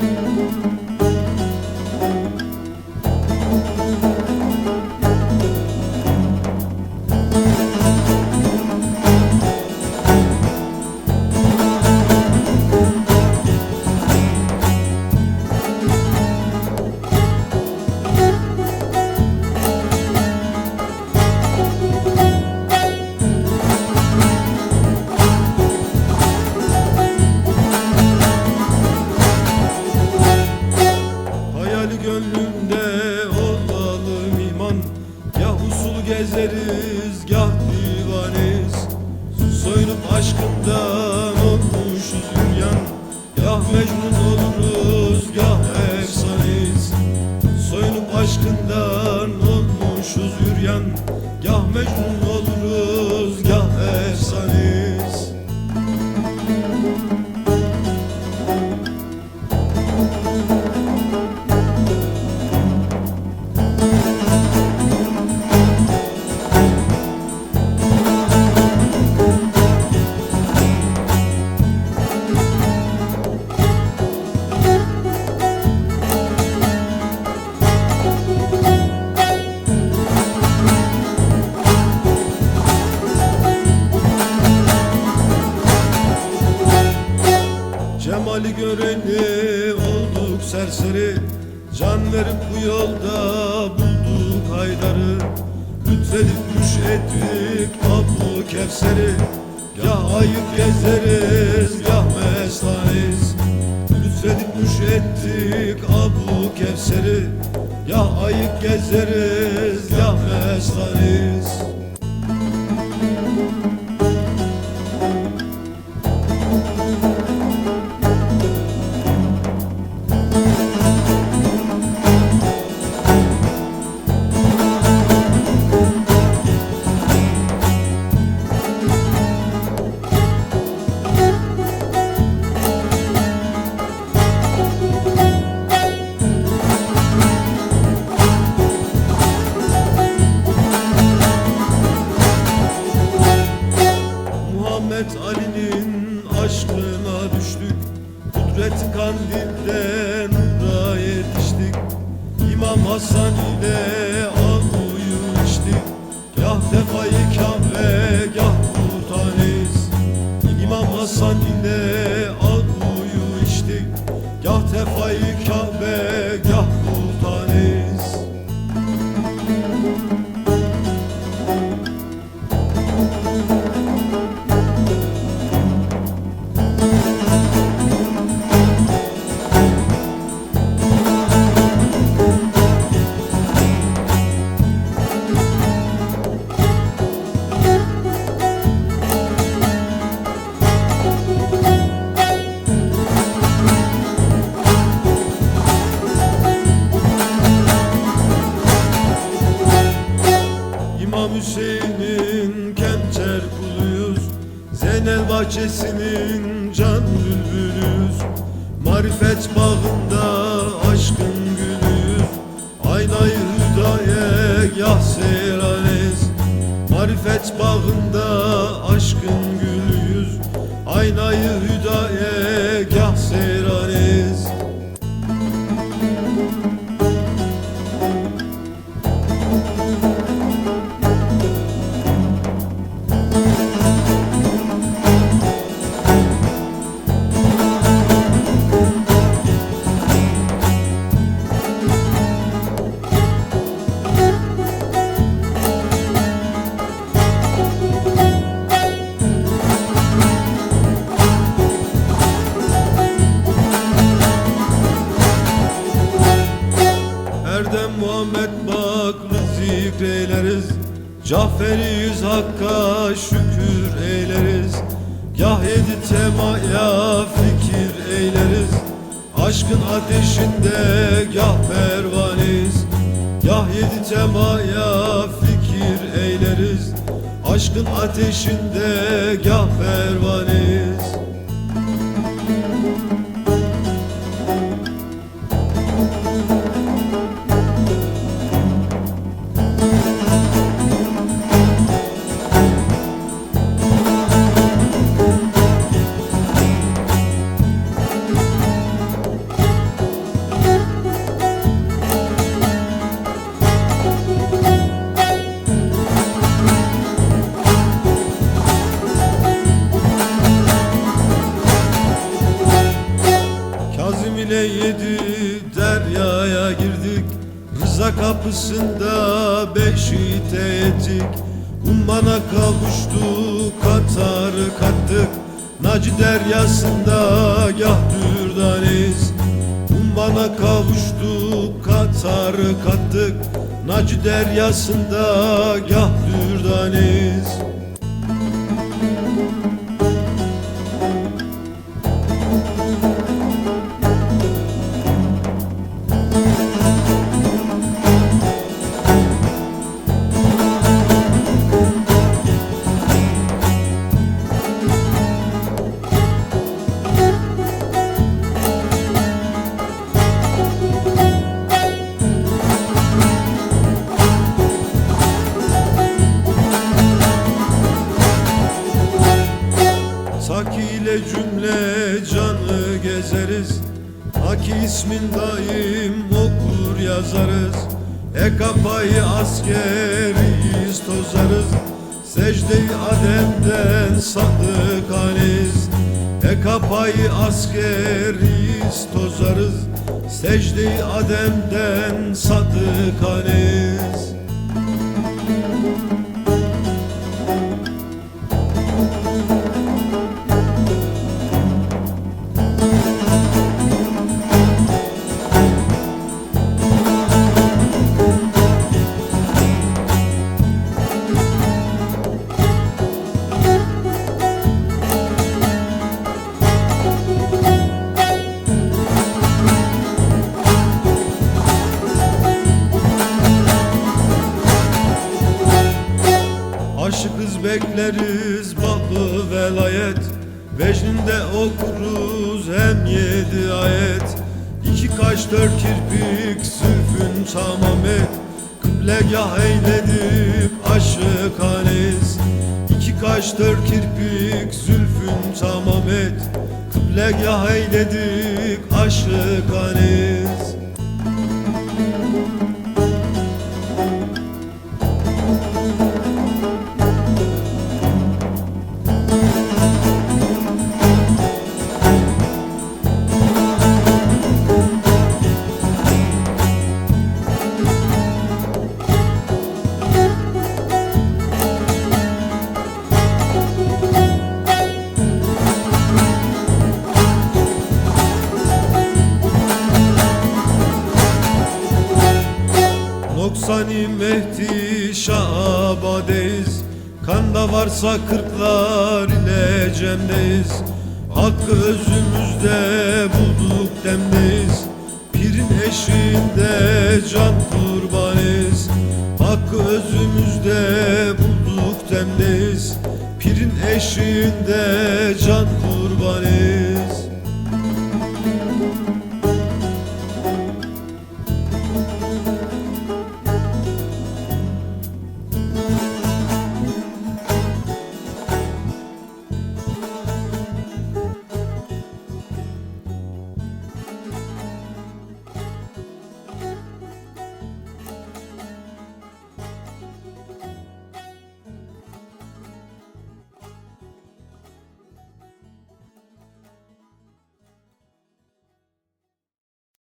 Hayali olmalı iman Gah usul gezeriz gah divaneyiz. Soyunup aşkından olmuşuz üryan Gah mecnun oluruz gah efsaneyiz. Soyunup aşkından olmuşuz üryan Gah mecnun Cemali göreni olduk serseri. Can verip bu yolda bulduk Haydar'ı. Lütfedip müşettik Abu Kevser'i. Gah ayıp gezeriz gah mestaneyiz Lütfedip müşettik Abu Kevser'i. Gah ayıp gezeriz gah mestaneyiz sun. Hüseyin'in kemçer kuluyuz Zeynel bahçesinin can bülbülüyüz. Marifet bağında aşkın gülüyüz. Aynayı hüdaya gah seyranez Marifet bağında aşkın gülüyüz. Aynayı Muhammed Baklı zikreyleriz Caferiyiz Hakk'a şükür eyleriz. Gah temaya fikir eyleriz. Aşkın ateşinde gah pervaneyiz Gah temaya fikir eyleriz. Aşkın ateşinde gah pervaneyiz kapısında beşite ettik Ummana kavuştuk Katar'ı kattık. Naci deryasında gah dürdaniz Ummana kavuştuk Katar'ı kattık. Naci deryasında gah dürdaniz cümle canı gezeriz. Haki ismin daim okur yazarız. E kafayı askeriyiz tozarız. Secde-i Adem'den sadıkaniz E kafayı askeriyiz tozarız. Secde-i Adem'den sadıkaniz Aşıkız bekleriz balı velayet. Vecninde okuruz hem yedi ayet. İki kaş dört kirpik sülfün tamam et Kıblegah eyledik aşıkaniz İki kaş dört kirpik zülfün tamam et Kıblegah eyledik aşıkaniz Noksani Mehdi Şabadeyiz Kanda varsa kırklar ile cemdeyiz Hakkı özümüzde bulduk demdeyiz. Pirin eşiğinde can kurbanıyız. Hakkı özümüzde bulduk demdeyiz. Pirin eşiğinde can kurbanıyız